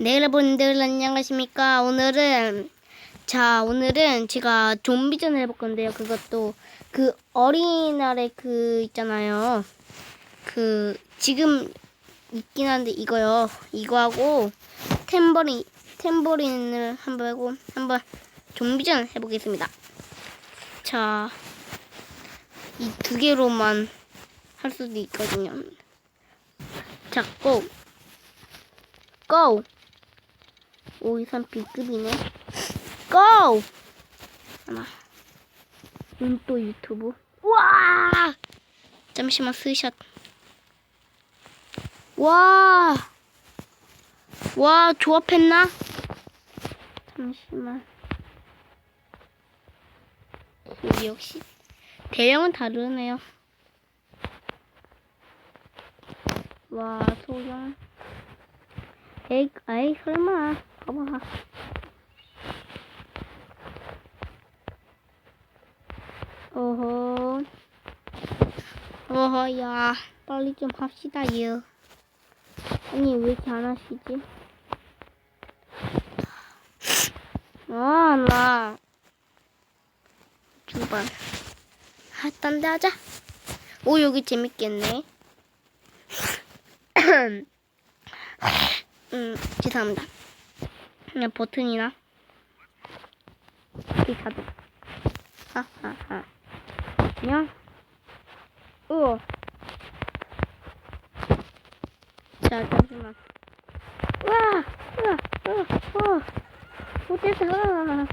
네 여러분들 안녕하십니까? 오늘은 자 오늘은 제가 좀비전을 해볼 건데요. 그것도 그 어린이날에 그 있잖아요. 그 지금 있긴 한데 이거요. 이거하고 템버린 템버린을 한번 하고 한번 좀비전 해보겠습니다. 자 이 두 개로만 할 수도 있거든요. 자고 go. 523 B급이네. 고! 아마. 음, 눈또 유튜브. 우와! 잠시만 스샷. 와! 와, 조합했나? 잠시만. 역시 대형은 다르네요. 와, 소형. 에이, 아이, 설마. 봐봐. 어허. 어허, 야. 빨리 좀 합시다, 유. 아니, 왜 이렇게 안 하시지? 아, 나. 두 번. 아, 딴데 하자. 오, 여기 재밌겠네. 음, 죄송합니다. 그냥 버튼이나. 이 자동. 하하하. 그냥. 우와. 자, 잠시만. 우와! 우와! 우와! 우와! 못했어. 우와.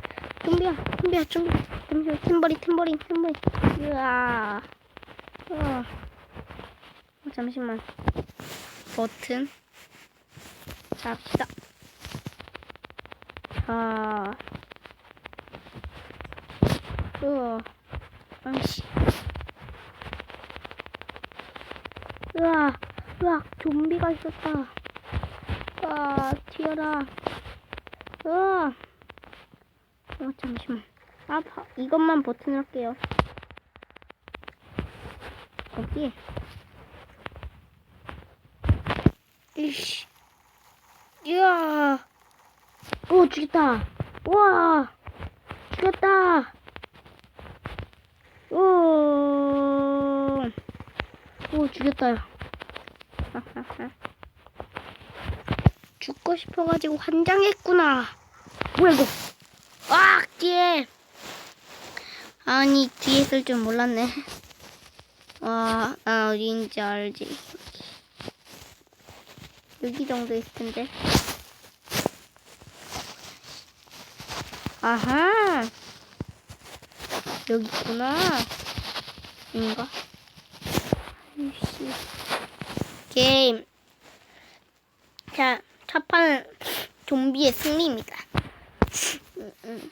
준비야, 준비야, 준비. 잠시만, 템버린, 템버린, 템버린. 우와. 우와. 어, 잠시만. 버튼. 자, 합시다. 자. 우와. 아이씨. 으아, 으아, 좀비가 있었다. 아, 튀어라. 으아. 어, 잠시만. 아, 바, 이것만 버튼 할게요. 거기. 이씨. 이야. 오, 죽였다. 우와. 죽였다. 오. 오, 죽였다. 죽고 싶어가지고 환장했구나. 뭐야, 이거? 아, 뒤에. 아니, 뒤에 있을 줄 몰랐네. 와, 나 어디인지 알지. 여기 정도 있을 텐데. 아하. 여기 있구나. 인가? 게임. 자, 첫 판은 좀비의 승리입니다. 음, 음.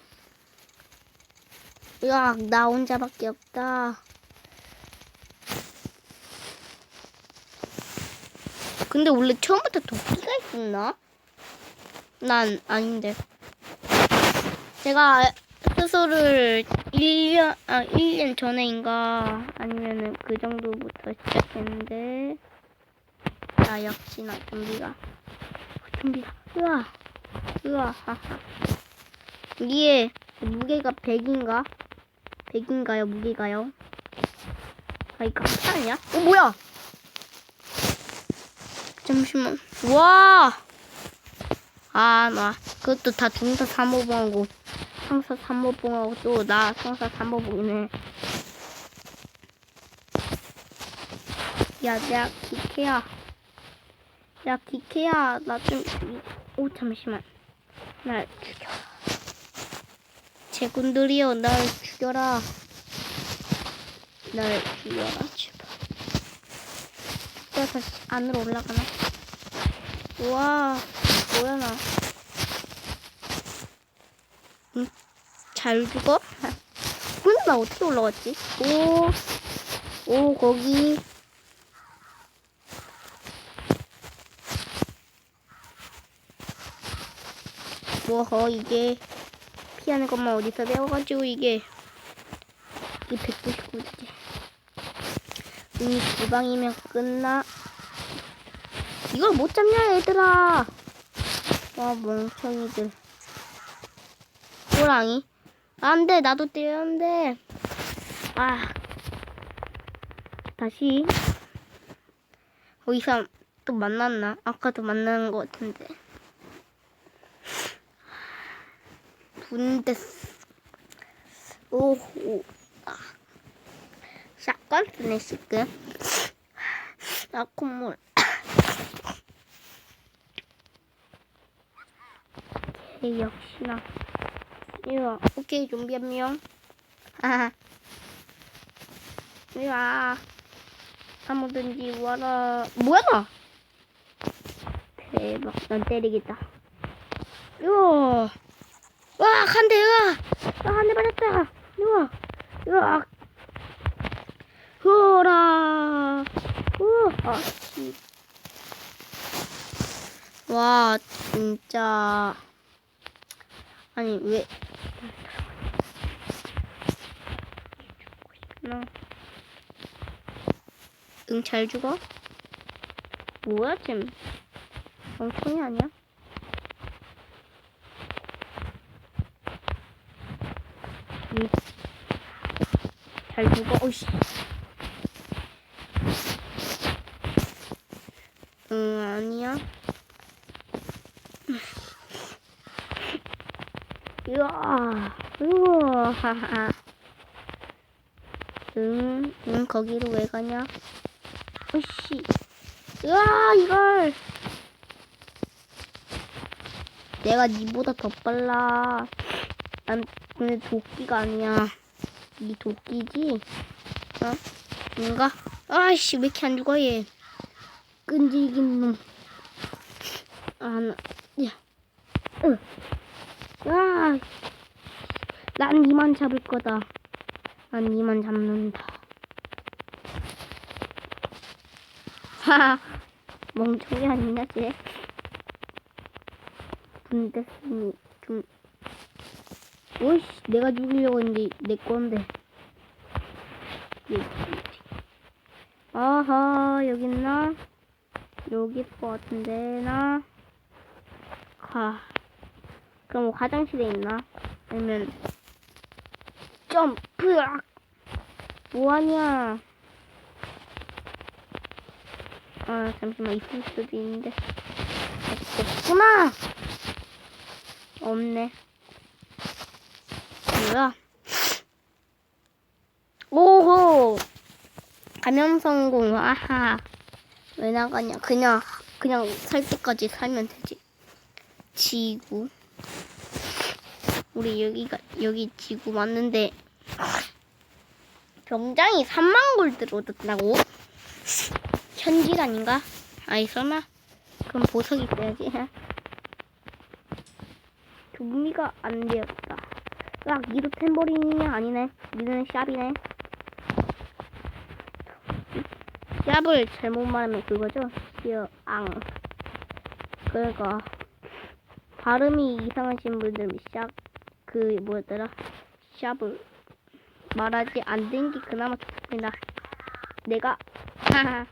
나 혼자밖에 없다. 근데 원래 처음부터 도끼가 있었나? 난 아닌데. 제가 스스로를 1년, 아, 1년 전에인가, 아니면은 그 정도부터 시작했는데, 아, 역시나 좀비가. 좀비가. 으아, 으아, 하하. 이게 무게가 100인가? 100인가요, 무게가요? 아, 이거 합산이야? 어, 뭐야? 잠시만. 와! 아, 나. 그것도 다 중사 3호봉하고, 상사 3호봉하고, 또나 상사 3호봉이네. 야, 야, 기케야. 야, 기케야. 나 좀, 오, 잠시만. 날 죽여. 제군들이여, 날 죽여라. 날 죽여라, 제발. 다시 안으로 올라가나? 우와, 뭐야, 나. 잘 죽어? 근데 나 어떻게 올라갔지? 오, 오, 거기. 뭐허, 이게. 피하는 것만 어디서 배워가지고, 이게. 이게 199지. 이 주방이면 끝나. 이걸 못 잡냐, 얘들아. 와, 아, 멍청이들. 호랑이. 안 돼, 나도 때려, 안 돼. 아. 다시. 어, 이 사람 또 만났나? 아까도 만나는 것 같은데. 분데스. 오호. 아. 샷건 쓰네, 지금. 아, 콧물. 걔 역시나. 이리 오케이, 좀비 한 명. 하하. 이리 와. 아무든지 와라. 뭐야, 나? 대박, 난 때리겠다. 이거. 와, 한 대, 으아! 아, 한대 맞았다. 이거. 으악. 흐라. 으, 아, 씨. 와, 진짜. 아니, 왜. 나. 응, 잘 죽어? 뭐야, 쟤. 엉청이 아니야? 응. 잘 죽어, 오이씨. 응, 아니야. 이야, 우와, 하하. 응, 응, 거기로 왜 가냐? 으씨. 으아, 이걸. 내가 니보다 더 빨라. 난 근데 도끼가 아니야. 이 도끼지? 어? 뭔가? 아이씨, 왜 이렇게 안 죽어, 얘. 끈질긴 놈. 아, 나, 야. 으. 야. 난 니만 잡을 거다. 난 니만 잡는다. 하하. 멍청이 아니냐, 쟤? 분데스니, 좀. 오이씨, 내가 죽이려고 했는데, 내 건데. 아하, 여기 있나? 여기 것 같은데, 나. 가. 그럼 화장실에 있나? 아니면, 점프! 악! 뭐하냐? 아, 잠시만, 있을 수도 있는데. 없구나! 없네. 뭐야? 오호! 감염 성공, 아하. 왜 나가냐? 그냥, 그냥 살 때까지 살면 되지. 지구. 우리 여기가, 여기 지구 맞는데, 병장이 3만 골드로 얻었다고? 현질 아닌가? 아이, 설마? 그럼 보석이 있어야지. 좀비가 안 되었다. 야, 니도 템버린이냐? 아니네. 니는 샵이네. 샵을 잘못 말하면 그거죠? 시어, 앙. 그러니까, 발음이 이상하신 분들 샵, 그, 뭐였더라? 샵을 말하지 안 된 게 그나마 좋습니다. 내가.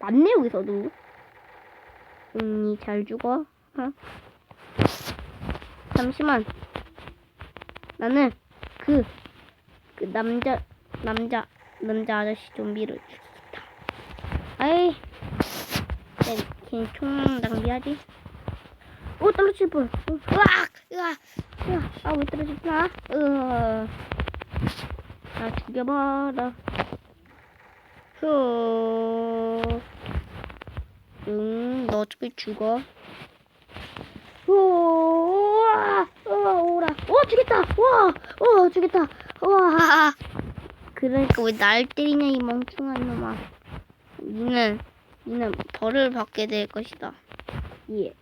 맞네, 여기서도. 음, 잘 죽어. 어? 잠시만. 나는 그, 그 남자, 남자, 남자 아저씨 좀비를 죽이겠다. 아이, 걔, 걔총 낭비하지? 오, 떨어질 뻔. 어, 으악! 으악! 으악! 아, 왜 떨어졌나? 으나 죽여봐라. 흐. 응, 너 어차피 죽어. 우와, 우와, 오라. 오, 죽겠다. 와, 어, 죽겠다. 와. 그러니까 왜 날 때리냐 이 멍청한 놈아. 니는, 니는 벌을 받게 될 것이다. 예.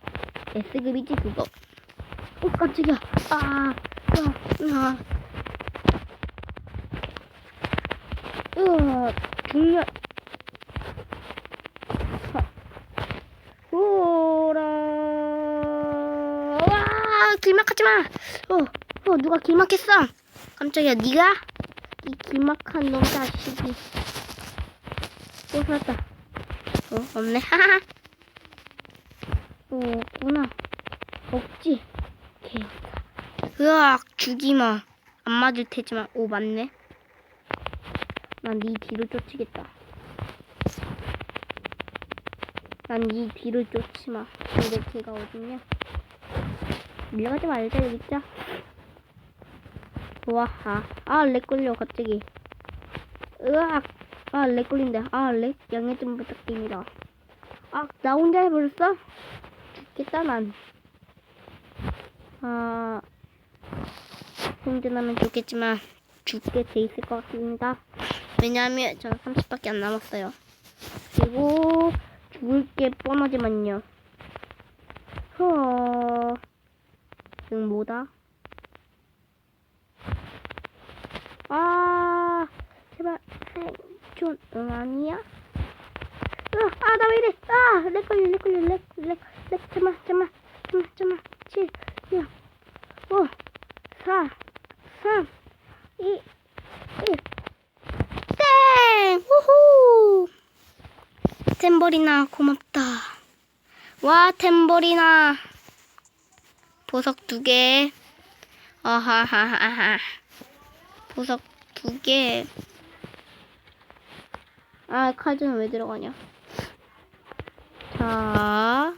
S급이지 그거. 오, 깜짝이야. 아, 아, 아. 으아, 중년. 오라. 와, 길막하지 마. 어, 어, 누가 길막했어? 깜짝이야, 네가? 이 길막한 놈 자식이. 또 살았다. 어, 없네. 하하. 없구나. 없지. 개다. 으악, 죽이마. 안 맞을 테지만, 오, 맞네. 난 네 뒤를 쫓으겠다. 난 네 뒤를 쫓지마. 근데 걔가 어딨냐? 밀려가지 말자, 여기 있자. 와하. 아, 렉 걸려, 갑자기. 으악. 아, 렉 걸린다. 아, 렉 양해 좀 부탁드립니다. 아, 나 혼자 해버렸어? 죽겠다, 난. 아, 생존하면 좋겠지만, 죽게 돼 있을 것 같습니다. 왜냐하면 저는 30밖에 안 남았어요. 그리고, 죽을 게 뻔하지만요. 허, 지금 뭐다? 아, 제발, 생존, 응, 아니야? 아, 나 왜 이래? 아, 렉 걸려, 렉 걸려, 렉, 렉, 렉, 잠만, 잠만, 잠만, 잠만, 7, 6, 5, 4, 3, 2, 1. 땡! 우후! 템버리나, 고맙다. 와, 템버리나. 보석 두 개. 아하하하하. 보석 두 개. 아, 카드는 왜 들어가냐? 자,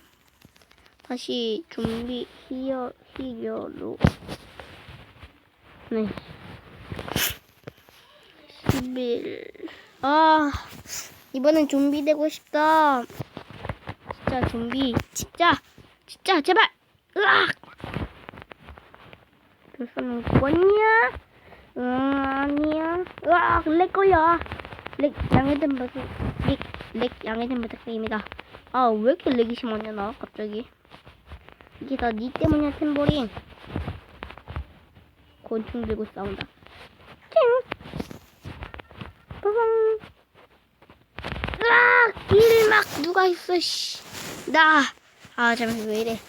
다시 준비 히어 히어로. 네. 11. 아, 이번엔 좀비 되고 싶다. 진짜 좀비. 진짜. 진짜 제발. 으악. 벌써는 죽었냐? 응, 아니야. 으악, 렉 걸려. 렉 양해된 부탁 렉, 렉 양해된 부탁드립니다. 아 왜 이렇게 렉이 심하냐 나 갑자기 이게 다 니 때문이야 템버린. 곤충 들고 싸운다. ting 빠방 으악 일막 누가 있어 씨나아 잠깐 왜 이래.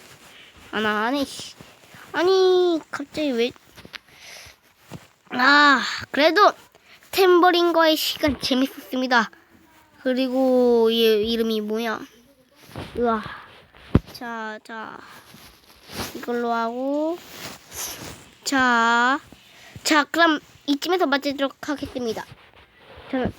아나 안해 씨. 아니 갑자기 왜. 아, 그래도 템버린과의 시간 재밌었습니다. 그리고 얘 이름이 뭐야? 으아. 자, 자. 이걸로 하고. 자. 자, 그럼 이쯤에서 마치도록 하겠습니다. 저는